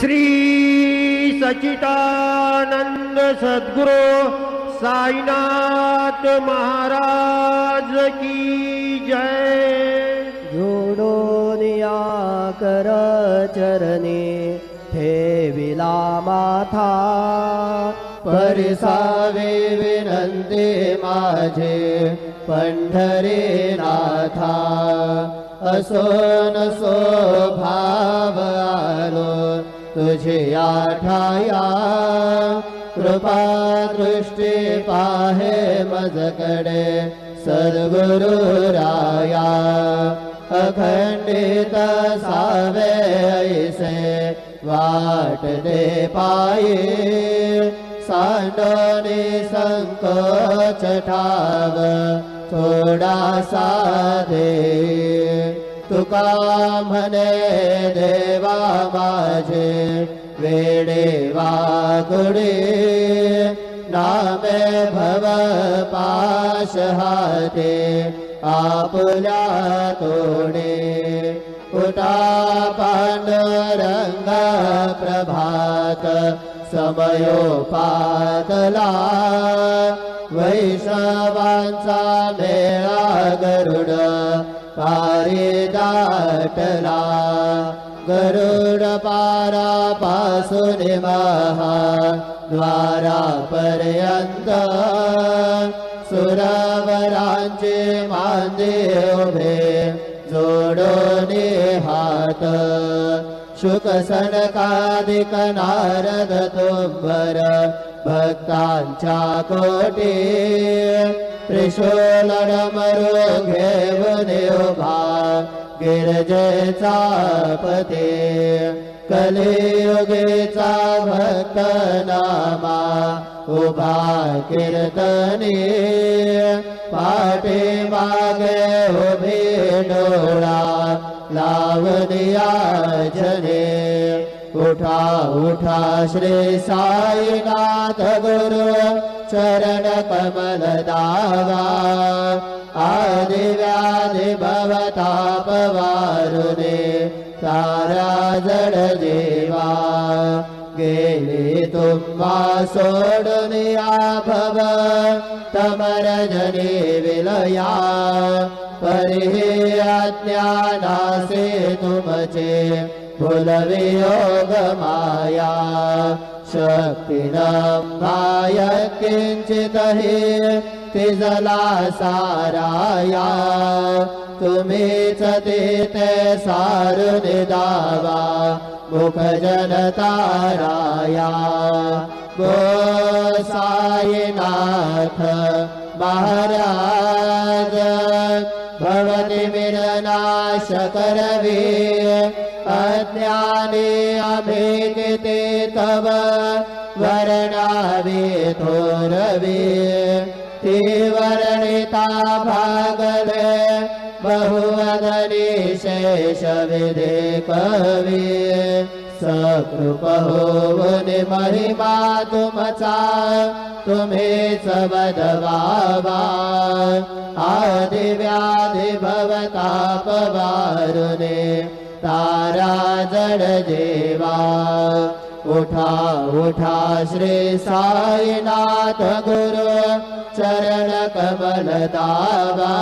श्री सचितानंद सद्गुरु साईनाथ महाराज की जय। जोडोनिया कर चरणे ठेविला माथा परिसावे विनंती माझे पंढरे नाथा असो नसो भाव आलो तुझे आठाया कृपा दृष्टी पाहे मजकडे सद्गुरु राया अखंडित सावे ऐसे वाट दे पाये सांडोनी संकोच ठाव थोडा साधे तुका म्हणे देवा माझे वेडे वागुडे नामे भव पाश हाते आपुल्या तोडे पांडुरंग प्रभात समयोपातला वैष्णवांचा मेळा गरुड पारी दाटला। गरुड पारा पासून महा द्वारापर्यंत सुरवरांचे मांदे उभे जोडून हात। शुक सनकादिक नारद तुंबर भक्तांच्या कोटी त्रिशूलन मरू घेऊन उभा गिरजेचा पते कलियुगेचा भक्त नामा उभा कीर्तने मागे उभे डोळा लावनिया जने उठा उठा श्री साईनाथ गुरु चरण कमल दावा आदि व्याधि भवताप वारुने तारा जड देवा गेले तुम्हा सोडनिया भव तमर जने विलया। परिहे अज्ञानासे तुमचे माया शक्तिनम्भाय किञ्चिदहि तिजला साराया। तुम्हीच ते सारुनि दावा मुखजनताराया। गो साईनाथ महाराज भवति विरनाश बहुवदने शेष विधे कवे सकृप महिमा तुमचा तुम्हेच वदवावा आदि व्याधि भवताप वारुने तारा जड देवा उठा उठा श्री साईनाथ गुरु चरण कमल दावा।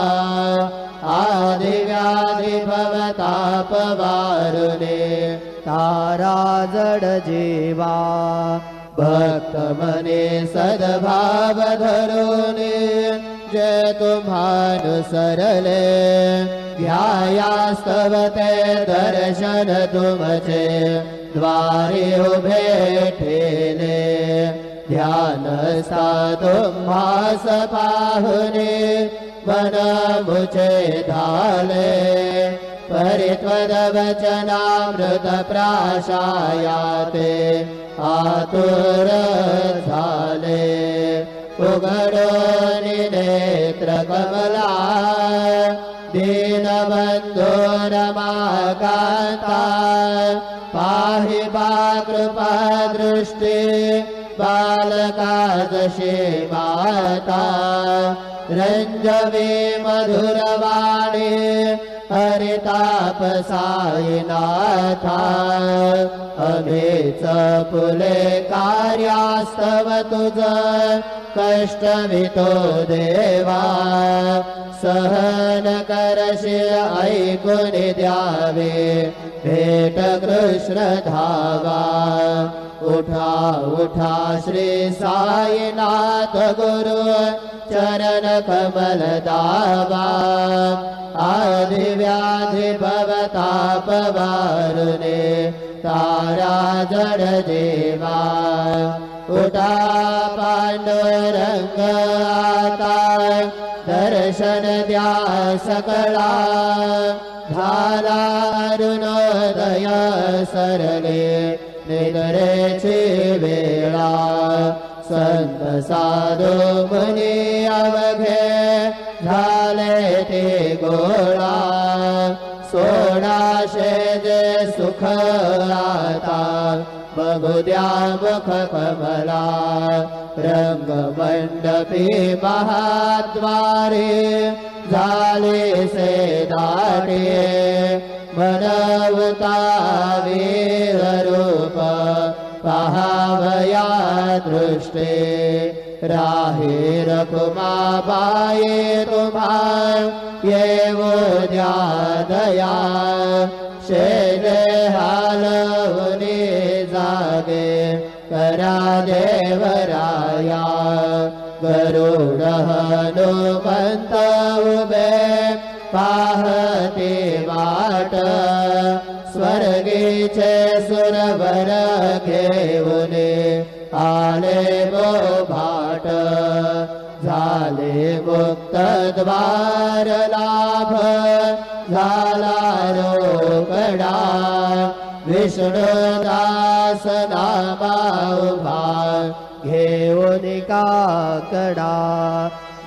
आदि व्याधि भवताप वारुने तारा जड जीवा। भक्त मने सद्भाव धरुने जय तुम्हान सरले। ध्यायास्तव ते दर्शन तुमचे द्वारे उभे ठेले ध्यान तुम्हास पाहुने मन मुचे धाले परित्वदवचनामृत प्राशायाते आतुर झाले दृष्टि बालकादशे माता। रञ्जवे मधुरवाणी हरिता बाप साईनाथा अभेच पुले कार्यास्तव तुझ कष्टमितो देवा। सहन करशील ऐकून द्यावे भेट कृष्ण धावा उठा उठा श्री साईनाथ गुरु चरण कमल दावा। आदि व्याधि भवताप वारुणे तारा जड देवा उठा पांडुरंग आता दर्शन द्या सकळा झाला अरुणोदय सरले निद्रेची वेळा संत साधू मुनी अवघे झाले ते गोळा। सुख आता बघू द्या मुख कमला। रंग मंडपी महाद्वारे झाले से दाटे। मनवता राहे रकुमा बाये तुम्हा येवो द्या हालवने जागे करा देवराया गरुड हनुमंत आले गो भाट झाला रोकडा विष्णुदास नामा उभा घेऊन काकडा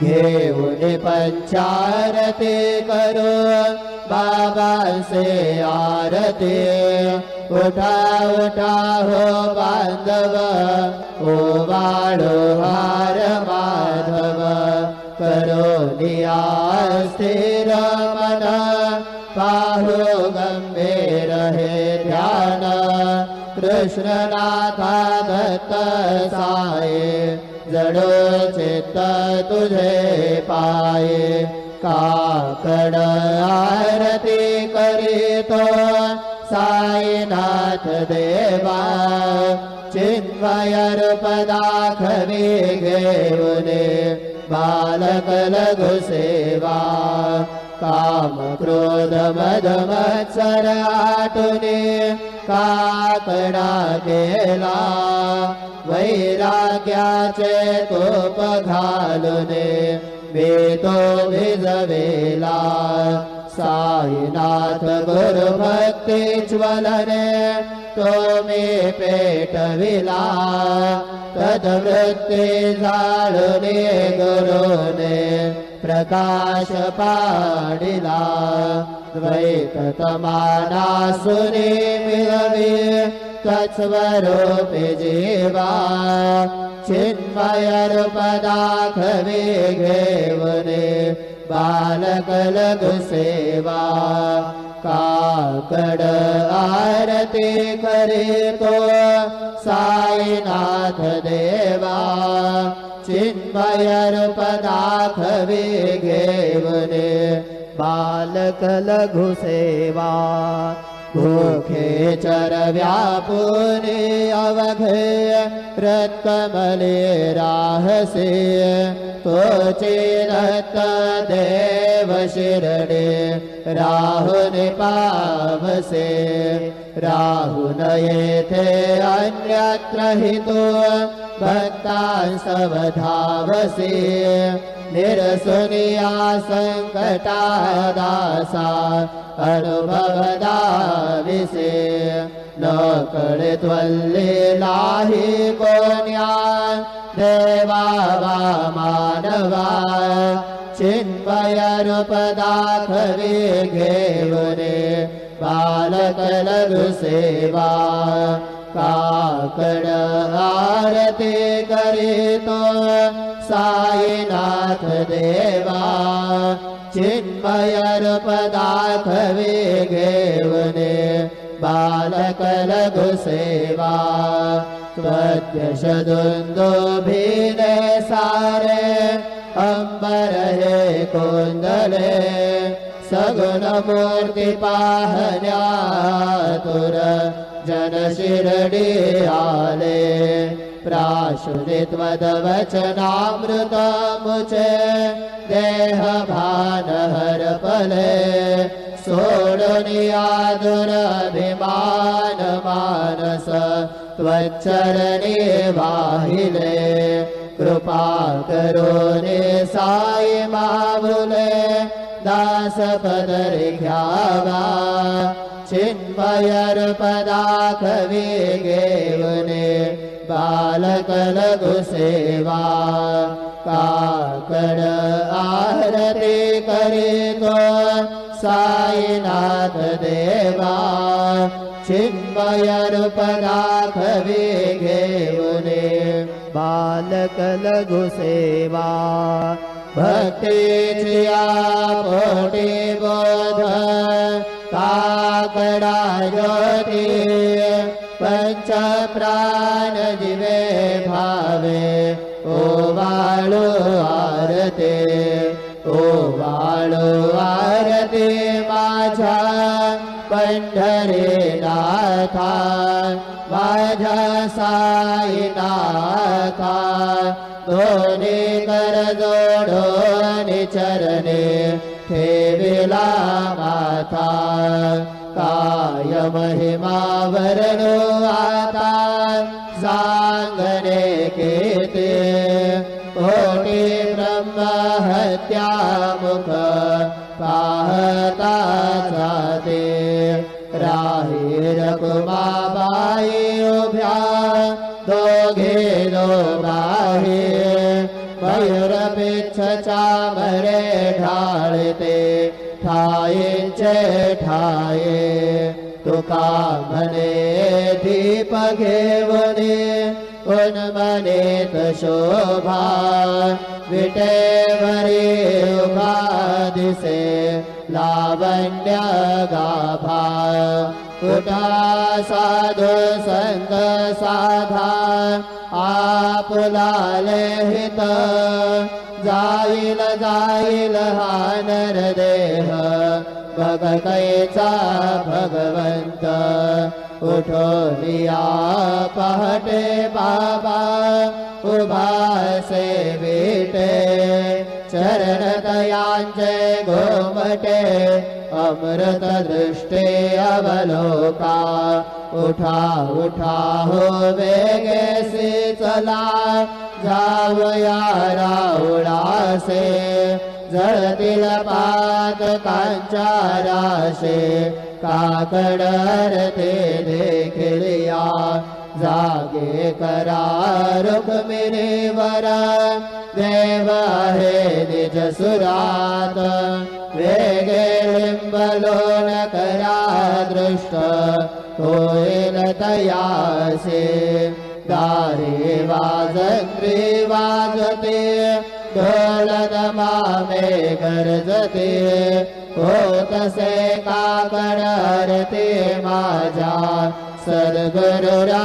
घेऊन पंचारती करू बाबांचे आरती उठा उठा हो बांधव ओ बाळो हार माधव करो निया स्थिर मन पाहू गंभीर हे ध्यान कृष्णनाथा दत्त साये जडो चित्त तुझे पाये काकड आरती करीतो साईनाथ देवा चिन्मय रूप दाखवी घेऊने बालक लघु सेवा काम क्रोध तोप घालुने बेतो भिजवेला साईनाथ गुरु भक्ती ज्वलने तो मी पेटविला तद्वृत्ती जाळुने गुरुने प्रकाश पाडिला द्वैत तमाना सुनी मिळवी तत्स्वरूपी जीवा दाखवे घेवने बालक लघु सेवा। काकड आरती करीतो साईनाथ देवा। चिन्मय रूप दाखवे भूखे चर व्यापुने रत्कमले राहसे तोचे रत्त देव शिरडे राहुने पावसे राहुन येथे अन्यत्र हितो भक्तांसवधावसे निरसुनिया संकटा दासा अनुभवदाविसे। न कळे त्वल्ले लाही कोण्या देवा वा मानवा। दाखवे घेवने बालक लघु सेवा काकड आरती करीतो साईनाथ देवा चिन्मय रूप दाखवे घेवने बालकलघुसेवा। त्वद्यशदुन्दुभिने सारे अम्बर हे कुन्दले सगुणमूर्तिपाहन्यातुर जनशिरडि आले। प्राशुरि त्वदवचनामृतमुचे देहभानहर पले सोडुनियादुरभिमान मानस त्वच्चरणे वाहिले। कृपा करो ने साई मावुले दास पदरि घ्यावा चिन्मयर पदाखवे गेवने बालकलघु सेवा काकड आरती करीतो साईनाथ देवा चिन्मयर पदाखवे सेवा भक्तीच्या पोटी बोध काकडा ज्योती पंच प्राण जिवे भावे ओ वाळू आरते ओ वाळू आरते माझ्या पंढरी नाथा माझ्या साईनाथा माथा काय महिमा वर्णो आता सांगणे केते कोटी ब्रह्म हत्या मुख। पाहता जाते। राही ठाये। तुका म्हणे दीप घेवणे कोण मनेत शोभा साधु संत साधा। आपुलाले हित जाईल जाईल बघ कैचा भगवंत उठोलिया पहाटे बाबा उभा से विटे चरण दयांचे घोमटे अमृत दृष्टे अवलोका। उठा उठा हो वेगेसी चला जावया रावळासे जळतील पात कांचाराशे काकडर ते देखिलिया जागे करा रुक्मिणीवर देव हे निज सुरात वेगे लिंबलोन करा दृष्ट होईल तयासे। दारे वाजंत्री वाजते होतसे काकडरते माझ्या सद्गुरुरायाचे।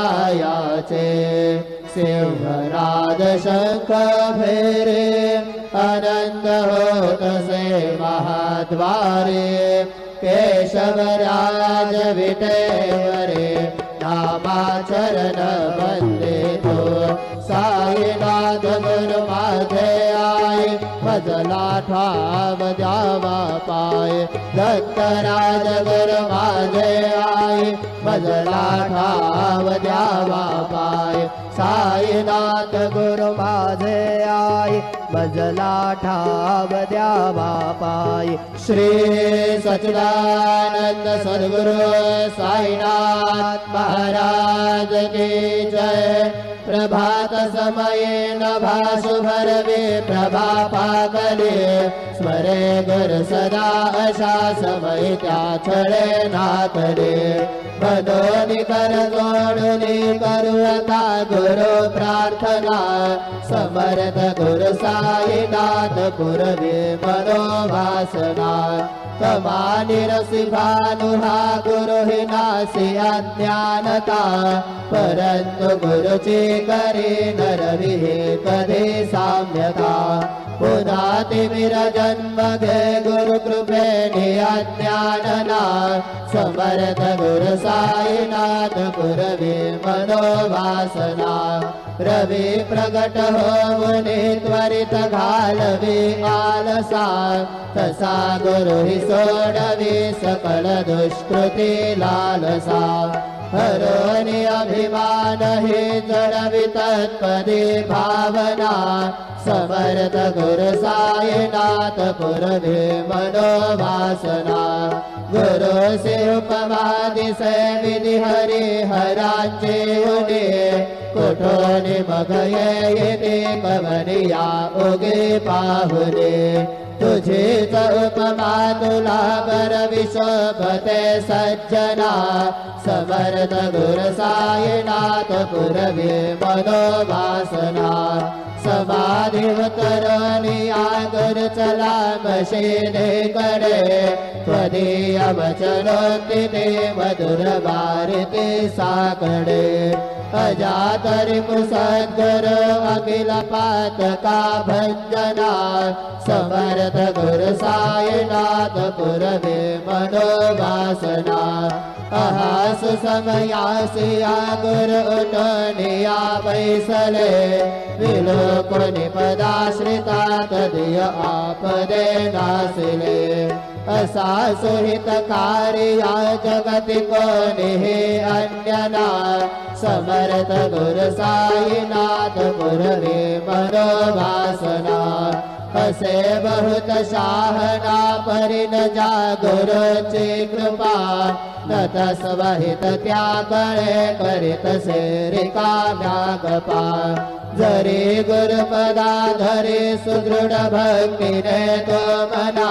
सिंहराज शंख फेरे अनंत होतसे महाद्वारे। केशवराज विटेवरे नामाचरण पाय दत्तराज गुरु माझे आय भजला ठाव द्यावा पाय साईनाथ गुरु माझे आय भजला ठाव द्यावा पाय श्री सच्चिदानंद सद्गुरु साईनाथ महाराज की जय प्रभात समये नभा शुभरवे प्रभा पाकले स्मरे गुरु सदा अशा समय त्या छळे नाथले बदोनी कर जोडुनी करुता गुरु प्रार्थना समर्थ गुरु साईनाथ पुरवे मनोवासना कमानिरसि भानुहा गुरुहिनासि अज्ञानता। परन्तु गुरुचे करे नरविः कधे साम्यता पुनातिमिरजन्म गे गुरुकृपे नियज्ञानना समर्थ गुरु साईनाथ गुरवे मनोवासना। रवि प्रगट हो मुनि त्वरित घालवे आलसा। तसा गुरु हि सोडवे सकल दुष्कृति लालसा हरोनि अभिमान तत्पदे भावना गुरु साईनाथ पुरभे मनोवासना। गुरु से उपवादि से विधि हरि हराचे उने कुठोनि मगये येते कवनिया उगे पाहुने तुझे च उपमा तुला बर विशोभते सज्जना समर्थ गुर साईनाथ पुरवे मनोवासना। समाधिवतरणी आगर चला मशेने कडे त्वदीय वचनोक्ति ते मधुर भारते साकडे अजातरि सद्गुर अखिल पातका भञ्जना समर्थ गुरु साईनाथ पुरवे मनोवासना। अहास समयासिया गुरु बैसले विलोको निपदाश्रिता तदिय आपदे नासिले असा सुहित कार्या जगति कोनिः अन्यना समर्थ गुरु साईनाथ पुरवे मनोवासना हसे बहुत शाहना परिन जागुरु चे कृपा। नत स्वहित त्यागळे करीत सेरिका व्यागपा जरी गुरुपदा धरे सुदृढ भक्तीने तो मना।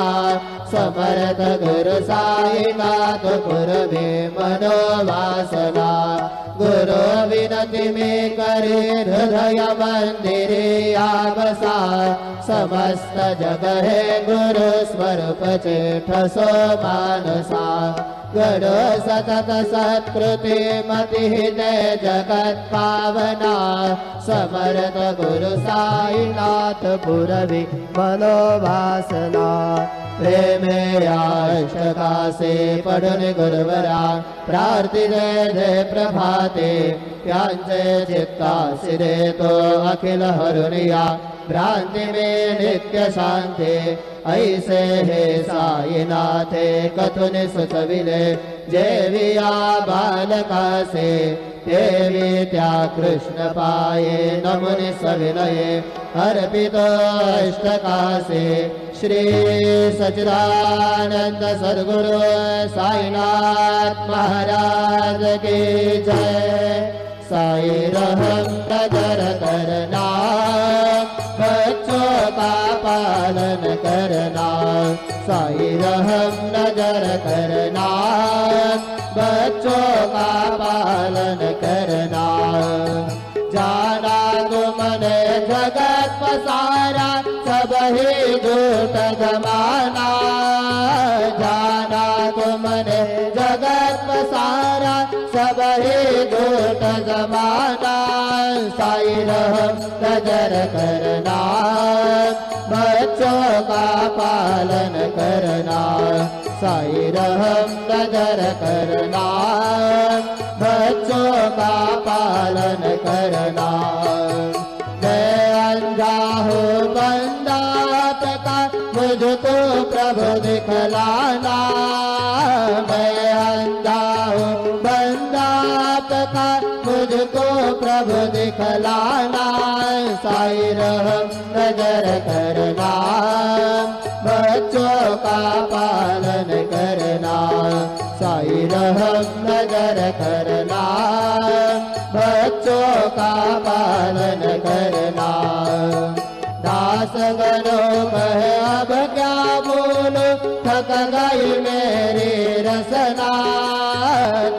समर्थ गुरु साईनाथ पुरवे मनोवासना गुरु विनति मे करे हृदय मंदिरे आवसा समस्त जग है गुरु स्वरूप चेठ सो मानसा गण सतत सत्कृति मति दे जगत पावना समर्थ गुरु साईनाथ पुरवि मनोवासना। प्रेमे पडुन गुरुवरा प्रार्थी जय जय प्रभाते यांचे चित्ता सिरे तो अखिल हरुनिया भ्रांति में नित्य ऐसे हे साईनाथे कथुन सुचविले जेविया बालका से देवी त्या कृष्ण पाये नमुनि सविनये अर्पित अष्टका से श्री सचिदानंद सद्गुरु साईनाथ महाराज की जय। साई करना बच्चों का पालन करना साई रहम नज़र करना, बच्चों का पालन करना। जाना तुमन जगत पसारा, सब ही झूठ जमाना। जाना तुमन जगत पसारा, सब ही झूठ जमाना। साई रहम नज़र करना। बच्चों का पालन करना साई रहम नज़र करना बच्चों का पालन करना मैं अंधा हूँ बंदा का मुझको प्रभु दिखलाना। मैं अंधा हूँ बंदा का मुझको प्रभु दिखलाना। साई रहम नज़र करना। बच्चों का पालन करना। साई रहम नज़र करना। बच्चों का पालन करना। दास गनो कह अब क्या बोलो? थक गई मेरी रसना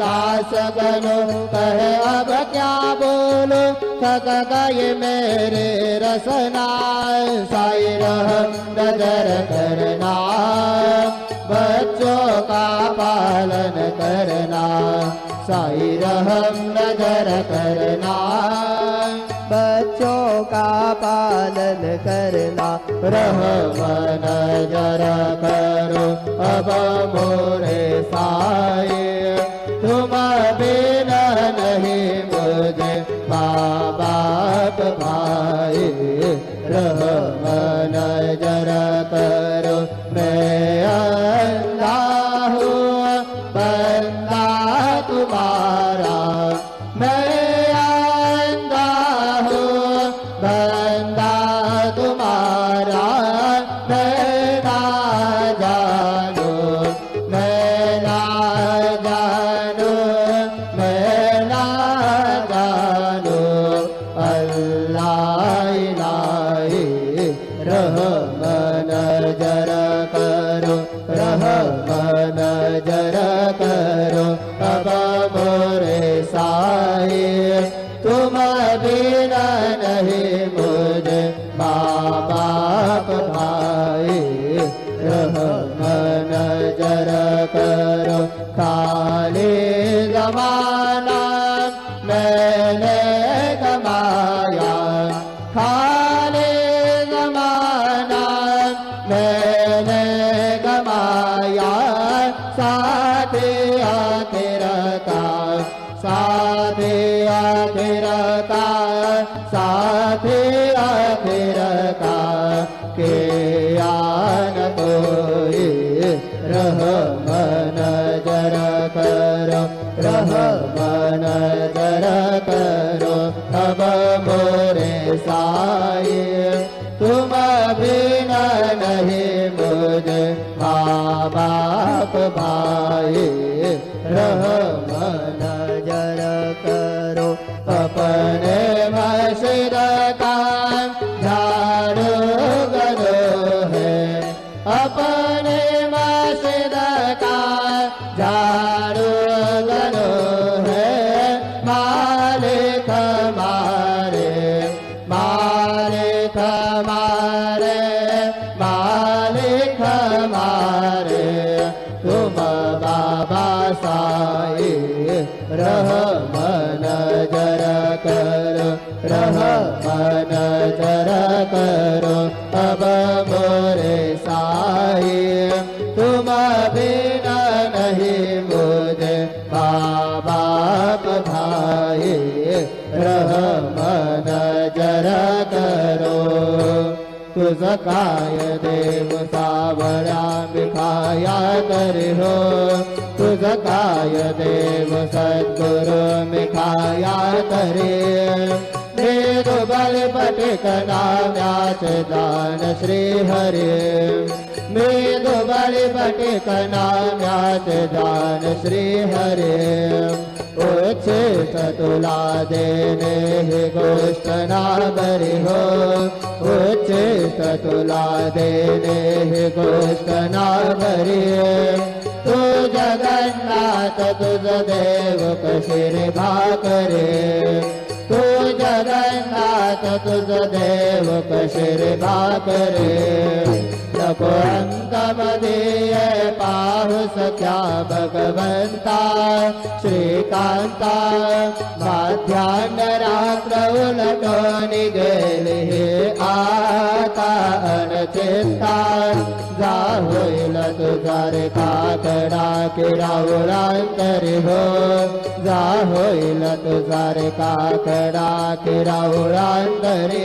दास गनो कह अब क्या बोलो? थक गई मेरे रसना साई रहम नज़र करना। बच्चों का पालन करना, साई रहम नज़र करना। बच्चों का पालन करना, रहम नज़र करो। अब मोरे साई नजर करो Vale la. काय देव हो तुझ काय देव सद्गुरु मिखाया करे वेद बल पटिक नाम्याच दान श्री हरे मेघ बल पटिक नाम्याच दान श्री हरे देणे हे गोष्ट ना बरी हो उच्छित तुला देणे हे गोष्ट ना बरी तू तुझ देव कशिरे तू जगन्नाथ तुझ देव कशिरे भाकरे अंतमदीय पाहु सख्या भगवंता श्रीकांता माध्यान्ह रात्र उलटून गेले हे आता होईल तुझा रे काकडा किरावळांतरी हो। जा होईल तुझा रे काकडा किरावळांतरी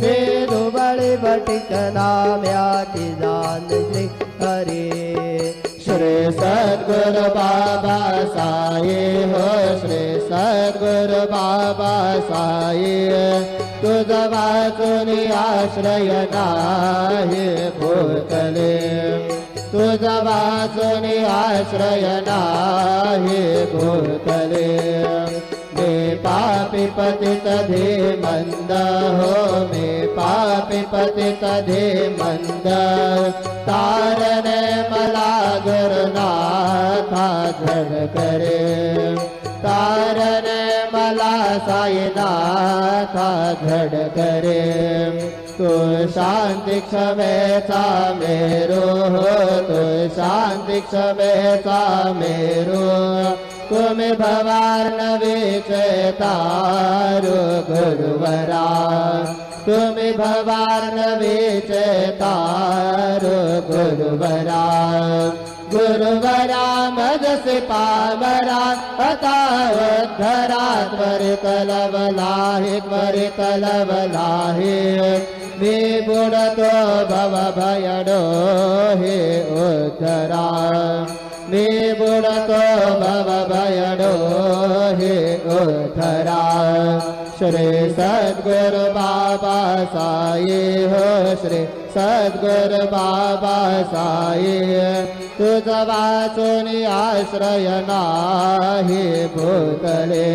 मेघ बळी बटिक नाम दान श्री हरे। श्री सद्गुरु बाबा साई हो श्री सद्गुरु बाबा साई तुझ वाचून आश्रय नाही भूतले तुझा वाचुनी आश्रय नाही भूतले पापी पतित मंद हो मे पापी पतित मंद तारणे मला झड करे तारणे मला साईनाथा झड करे तू शांती क्षमेचा मेरो तू शांती क्षमेचा मेरो भवार नवीचे तारू गुरुवरा भवार नवीचे तारू गुरुवरा गुरुवरा मजसे पामरा आता उद्धरा त्वरित लवलाहि त्वरित लवलाहि मी बुडतो भव भयडो हे उद्धरा मी बुडतो भव भयडो हे उद्धरा श्री सद्गुरु बाबा हो श्री सद्गुरु बाबा वाचून आश्रय नाही भूतले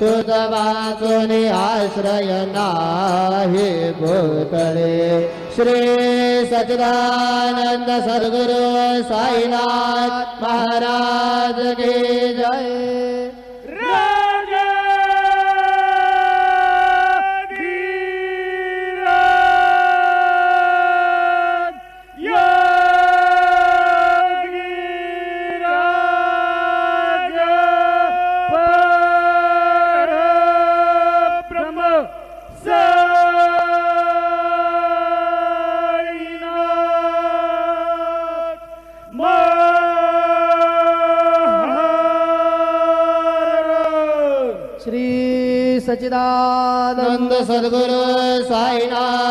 तुझ वाचून आश्रय नाही भूतले श्री सच्चिदानंद सद्गुरु साईनाथ महाराज की जय सच्चिदानंद नंद सद्गुरु साईनाथ महाराज की जय